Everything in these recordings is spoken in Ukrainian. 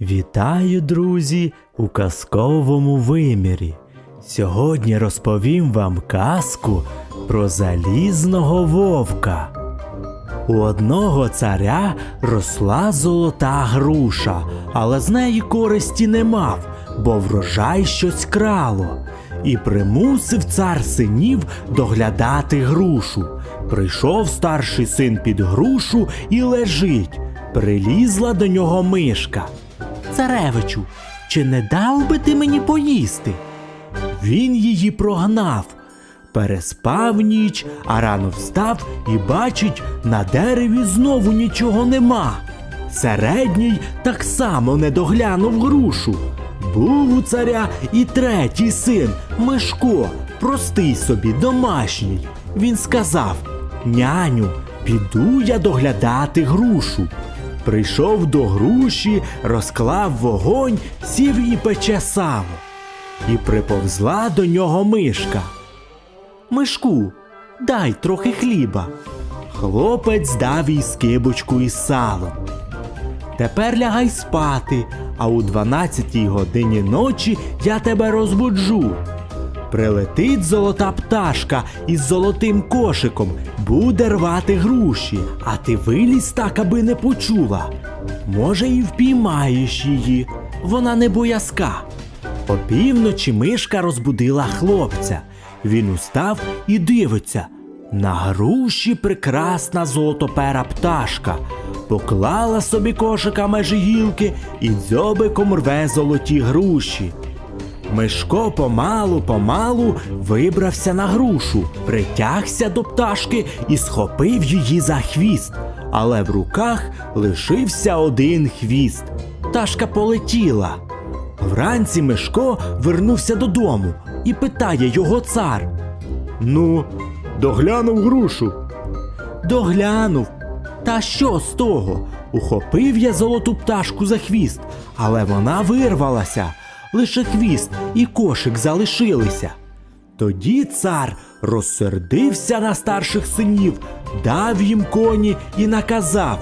Вітаю, друзі, у казковому вимірі. Сьогодні розповім вам казку про залізного вовка. У одного царя росла золота груша, але з неї користі не мав, бо врожай щось крало. І примусив цар синів доглядати грушу. Прийшов старший син під грушу і лежить. Прилізла до нього мишка. Царевичу, чи не дав би ти мені поїсти? Він її прогнав. Переспав ніч, а рано встав і бачить, на дереві знову нічого нема. Середній так само не доглянув грушу. Був у царя і третій син Мишко, простий собі, домашній. Він сказав: Няню, піду я доглядати грушу. Прийшов до груші, розклав вогонь, сів і пече сало. І приповзла до нього мишка. Мишку, дай трохи хліба. Хлопець дав їй скибочку із салом. Тепер лягай спати, а у дванадцятій годині ночі я тебе розбуджу. Прилетить золота пташка із золотим кошиком, буде рвати груші, а ти вилізь так, аби не почула. Може, і впіймаєш її, вона не боязка. Опівночі мишка розбудила хлопця. Він устав і дивиться. На груші прекрасна золотопера пташка. Поклала собі кошика межі гілки і дзьобиком рве золоті груші. Мишко помалу помалу вибрався на грушу, притягся до пташки і схопив її за хвіст, але в руках лишився один хвіст. Пташка полетіла. Вранці Мишко вернувся додому і питає його цар. Ну, доглянув грушу. Доглянув. Та що з того? Ухопив я золоту пташку за хвіст, але вона вирвалася. Лише хвіст і кошик залишилися. Тоді цар розсердився на старших синів, дав їм коні і наказав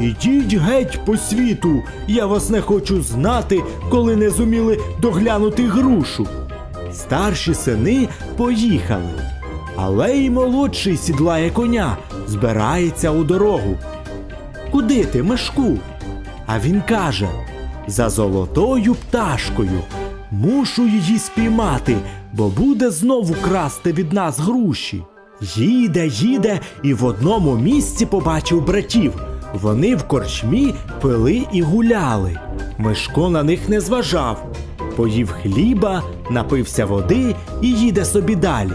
Ідіть геть по світу, я вас не хочу знати, коли не зуміли доглянути грушу. Старші сини поїхали, але й молодший сідлає коня, збирається у дорогу. Куди ти, Мишку? А він каже: За золотою пташкою. Мушу її спіймати, бо буде знову красти від нас груші. Їде, їде, і в одному місці побачив братів. Вони в корчмі пили і гуляли. Мишко на них не зважав. Поїв хліба, напився води і їде собі далі.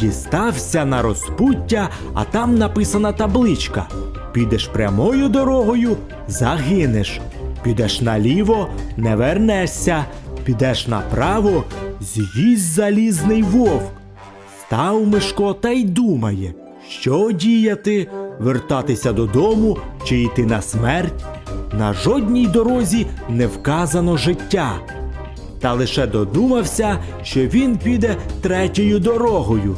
Дістався на розпуття, а там написана табличка: Підеш прямою дорогою, загинеш. Підеш наліво, не вернешся. Підеш направо, з'їсть залізний вовк. Став Мишко та й думає, що діяти, вертатися додому чи йти на смерть. На жодній дорозі не вказано життя. Та лише додумався, що він піде третьою дорогою.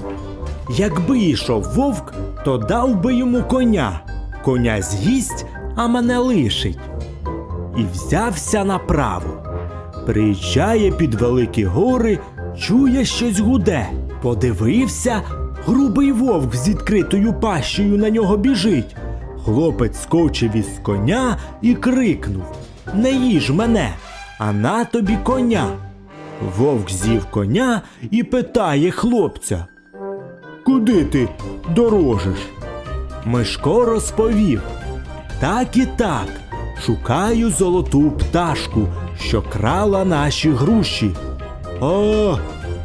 Якби йшов вовк, то дав би йому коня. Коня з'їсть, а мене лишить. І взявся направо. Приїжджає під великі гори, чує щось гуде. Подивився, грубий вовк з відкритою пащею на нього біжить. Хлопець скочив із коня і крикнув: Не їж мене, а на тобі коня. Вовк з'їв коня і питає хлопця: Куди ти дорожиш? Мишко розповів. Так і так. Шукаю золоту пташку, що крала наші груші. О,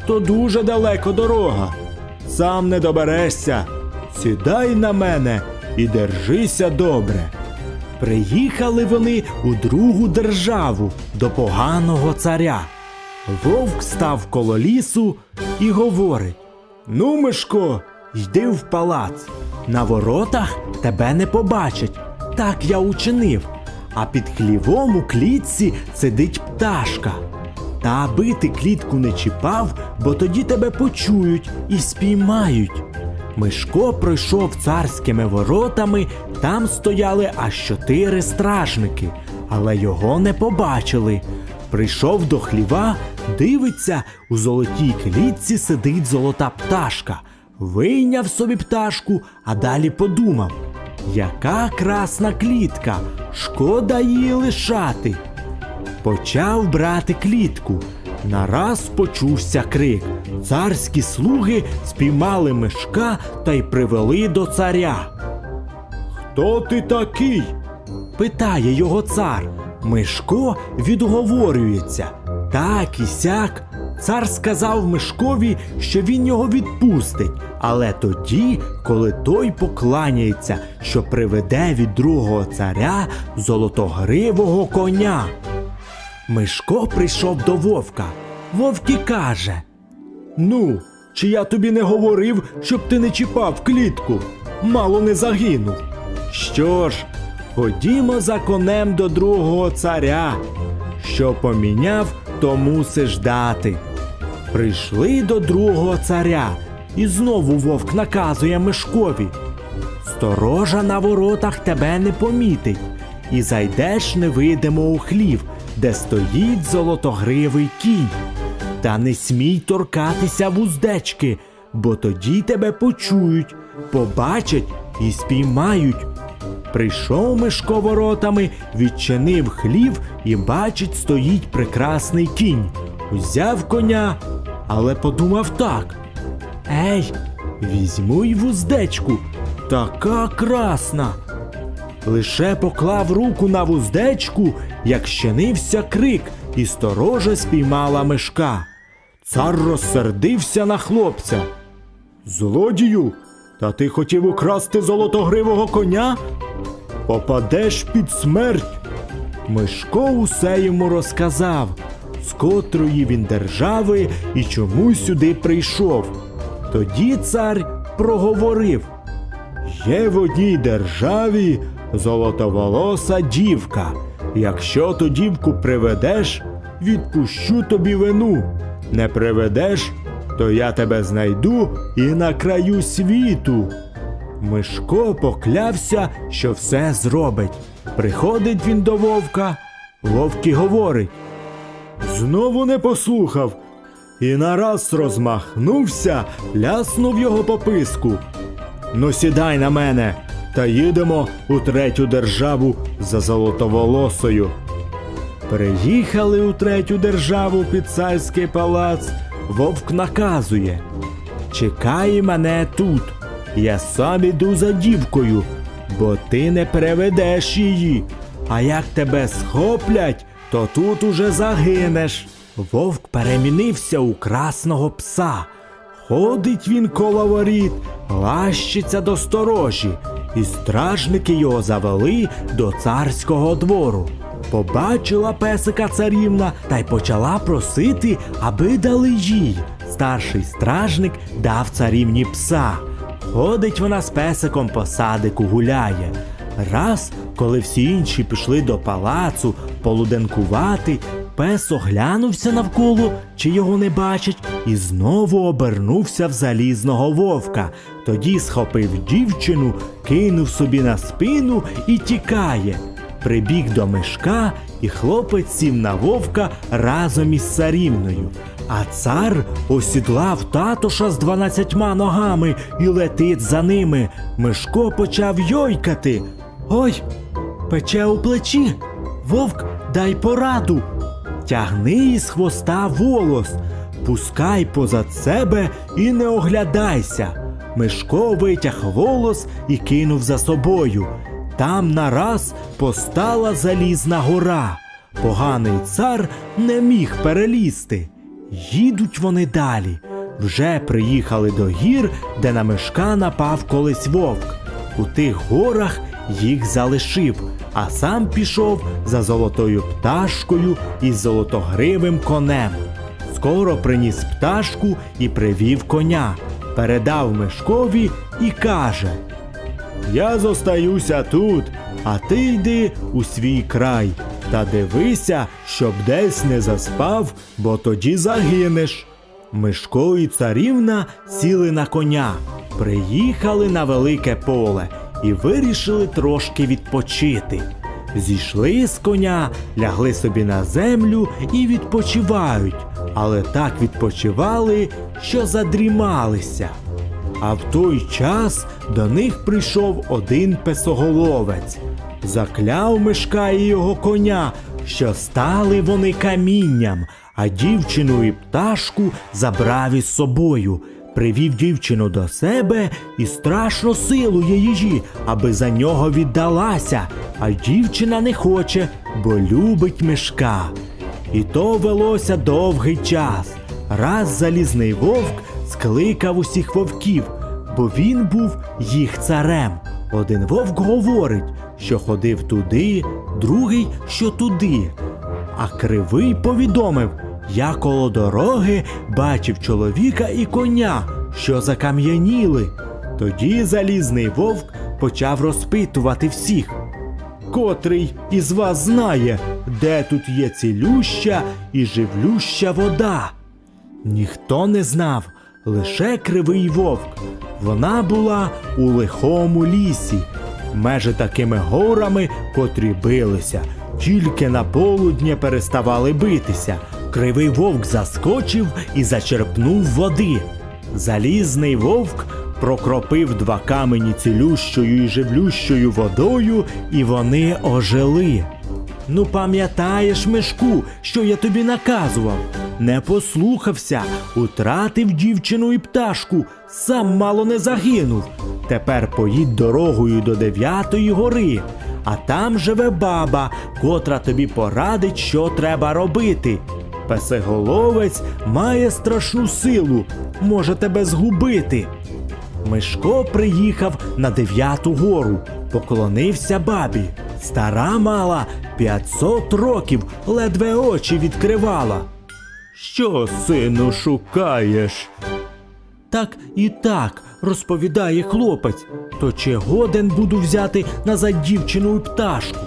то дуже далеко дорога. Сам не доберешся. Сідай на мене і держися добре. Приїхали вони у другу державу до поганого царя. Вовк став коло лісу і говорить: Ну, Мишко, йди в палац. На воротах тебе не побачать. Так я учинив. А під хлівом у клітці сидить пташка. Та аби ти клітку не чіпав, бо тоді тебе почують і спіймають. Мишко пройшов царськими воротами, там стояли аж чотири стражники. але його не побачили. Прийшов до хліва, дивиться, у золотій клітці сидить золота пташка. Вийняв собі пташку, а далі подумав: яка красна клітка, шкода її лишати. Почав брати клітку. Нараз почувся крик. Царські слуги спіймали мишка та й привели до царя. Хто ти такий? питає його цар. Мишко відговорюється. Так і сяк. Цар сказав Мишкові, що він його відпустить, але тоді, коли той покланяється, що приведе від другого царя золотогривого коня. Мишко прийшов до вовка. Вовк і каже: Ну, чи я тобі не говорив, щоб ти не чіпав клітку? Мало не загинув. Що ж, ходімо за конем до другого царя. Що поміняв, то мусиш дати. Прийшли до другого царя, і знову вовк наказує Мишкові. Сторожа на воротах тебе не помітить, і зайдеш невидимо у хлів, де стоїть золотогривий кінь. Та не смій торкатися вуздечки, бо тоді тебе почують, побачать і спіймають. Прийшов Мишко воротами, відчинив хлів і бачить, стоїть прекрасний кінь. Взяв коня, але подумав так. Ей, візьму й вуздечку, така красна. Лише поклав руку на вуздечку, як щинився крик, і сторожа спіймала мишка. Цар розсердився на хлопця. Злодію, та ти хотів украсти золотогривого коня? Попадеш під смерть. Мишко усе йому розказав, з котрої він держави і чому сюди прийшов. Тоді цар проговорив. Є в одній державі золотоволоса дівка. Якщо ту дівку приведеш, відпущу тобі вину. Не приведеш, то я тебе знайду і на краю світу. Мишко поклявся, що все зробить. Приходить він до вовка. Вовк і говорить. Знову не послухав. І нараз розмахнувся, ляснув його по писку. Ну, сідай на мене, та їдемо у третю державу за золотоволосою. Приїхали у третю державу під царський палац. Вовк наказує. Чекай мене тут. Я сам іду за дівкою, бо ти не переведеш її. А як тебе схоплять, то тут уже загинеш. Вовк перемінився у красного пса. Ходить він коло воріт, лащиться до сторожі, і стражники його завели до царського двору. Побачила песика царівна та й почала просити, аби дали їй. Старший стражник дав царівні пса. Ходить вона з песиком по садику гуляє. Раз, коли всі інші пішли до палацу полуденкувати, пес оглянувся навколо, чи його не бачать, і знову обернувся в залізного вовка. Тоді схопив дівчину, кинув собі на спину і тікає. Прибіг до мишка, і хлопець сів на вовка разом із царівною. А цар осідлав татоша з дванадцятьма ногами і летить за ними. Мишко почав йойкати. Ой, пече у плечі. Вовк, дай пораду. Тягни із хвоста волос, пускай позад себе і не оглядайся. Мишко витяг волос і кинув за собою. Там нараз постала залізна гора. Поганий цар не міг перелізти. Їдуть вони далі. Вже приїхали до гір, де на мишка напав колись вовк. У тих горах їх залишив, а сам пішов за золотою пташкою і золотогривим конем. Скоро приніс пташку і привів коня, передав мишкові і каже: Я зостаюся тут, а ти йди у свій край. Та дивися, щоб десь не заспав, бо тоді загинеш. Мишко і царівна сіли на коня, приїхали на велике поле і вирішили трошки відпочити. Зійшли з коня, лягли собі на землю і відпочивають, але так відпочивали, що задрімалися. А в той час до них прийшов один песоголовець, закляв мишка і його коня, що стали вони камінням, а дівчину і пташку забрав із собою. Привів дівчину до себе і страшно силує її, аби за нього віддалася, а дівчина не хоче, бо любить мишка. І то велося довгий час. Раз залізний вовк скликав усіх вовків, бо він був їх царем. Один вовк говорить, що ходив туди, другий, що туди. А кривий повідомив, я коло дороги бачив чоловіка і коня, що закам'яніли. Тоді залізний вовк почав розпитувати всіх. Котрий із вас знає, де тут є цілюща і живлюща вода? Ніхто не знав, лише кривий вовк. Вона була у лихому лісі, межі такими горами, котрі билися, тільки на полудня переставали битися. Кривий вовк заскочив і зачерпнув води. Залізний вовк прокропив два камені цілющою і живлющою водою, і вони ожили. Ну, пам'ятаєш, Мишку, що я тобі наказував? Не послухався, утратив дівчину і пташку, сам мало не загинув. Тепер поїдь дорогою до дев'ятої гори, а там живе баба, котра тобі порадить, що треба робити. Песеголовець має страшну силу, може тебе згубити. Мишко приїхав на дев'яту гору, поклонився бабі. Стара мала 500 років, ледве очі відкривала. Що, сину, шукаєш? Так і так, розповідає хлопець, то чи годен буду взяти назад дівчину і пташку?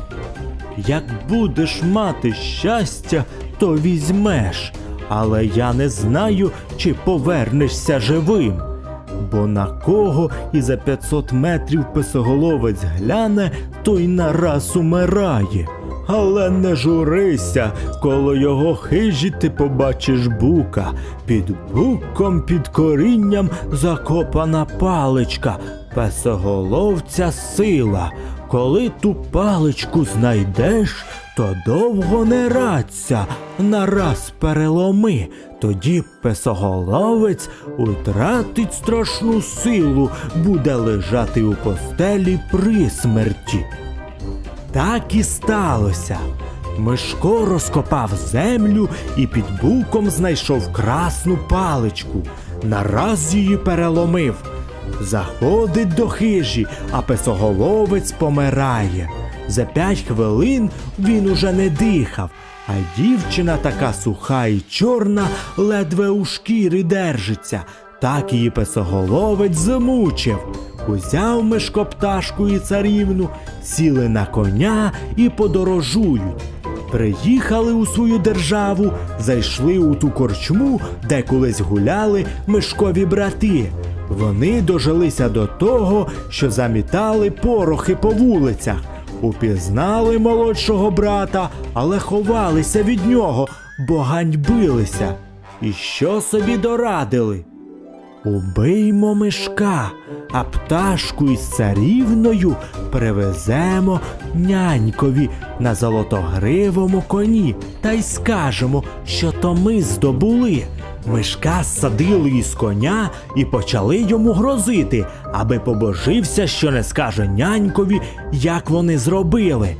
Як будеш мати щастя, то візьмеш, але я не знаю, чи повернешся живим. Бо на кого і за 500 метрів песоголовець гляне, той нараз умирає. Але не журися, коло його хижі ти побачиш бука. Під буком, під корінням закопана паличка, песоголовця сила. Коли ту паличку знайдеш, то довго не радься, нараз переломи, тоді песоголовець утратить страшну силу, буде лежати у постелі при смерті. Так і сталося. Мишко розкопав землю і під буком знайшов красну паличку. Нараз її переломив. Заходить до хижі, а песоголовець помирає. За п'ять хвилин він уже не дихав, а дівчина така суха і чорна, ледве у шкірі держиться. Так її песоголовець замучив. Узяв Мишко пташку і царівну, сіли на коня і подорожують. Приїхали у свою державу, зайшли у ту корчму, де колись гуляли мишкові брати. Вони дожилися до того, що замітали порохи по вулицях, упізнали молодшого брата, але ховалися від нього, бо ганьбилися. І що собі дорадили? Убиймо мишка, а пташку із царівною привеземо нянькові на золотогривому коні та й скажемо, що то ми здобули. Мишка садили із коня і почали йому грозити, аби побожився, що не скаже нянькові, як вони зробили.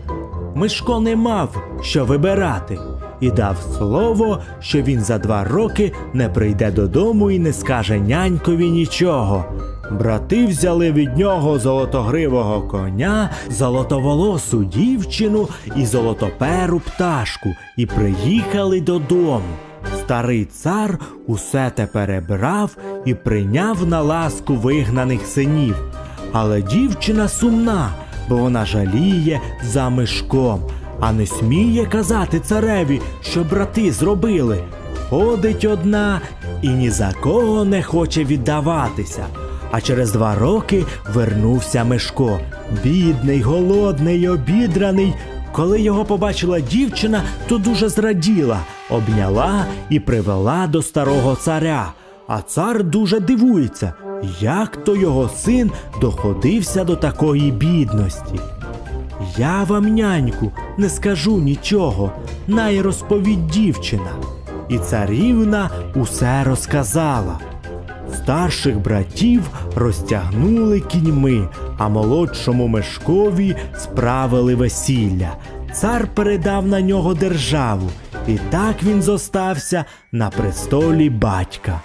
Мишко не мав що вибирати і дав слово, що він за два роки не прийде додому і не скаже нянькові нічого. Брати взяли від нього золотогривого коня, золотоволосу дівчину і золотоперу пташку і приїхали додому. Старий цар усе те перебрав і прийняв на ласку вигнаних синів. Але дівчина сумна, бо вона жаліє за мишком, а не сміє казати цареві, що брати зробили. Ходить одна і ні за кого не хоче віддаватися. А через два роки вернувся Мишко, бідний, голодний, обідраний, Коли його побачила дівчина, то дуже зраділа, обняла і привела до старого царя. А цар дуже дивується, як то його син доходився до такої бідності. Я вам, няньку, не скажу нічого, най розповідь дівчина. І царівна усе розказала. Старших братів розтягнули кіньми, а молодшому мешкові справили весілля. Цар передав на нього державу, і так він зостався на престолі батька.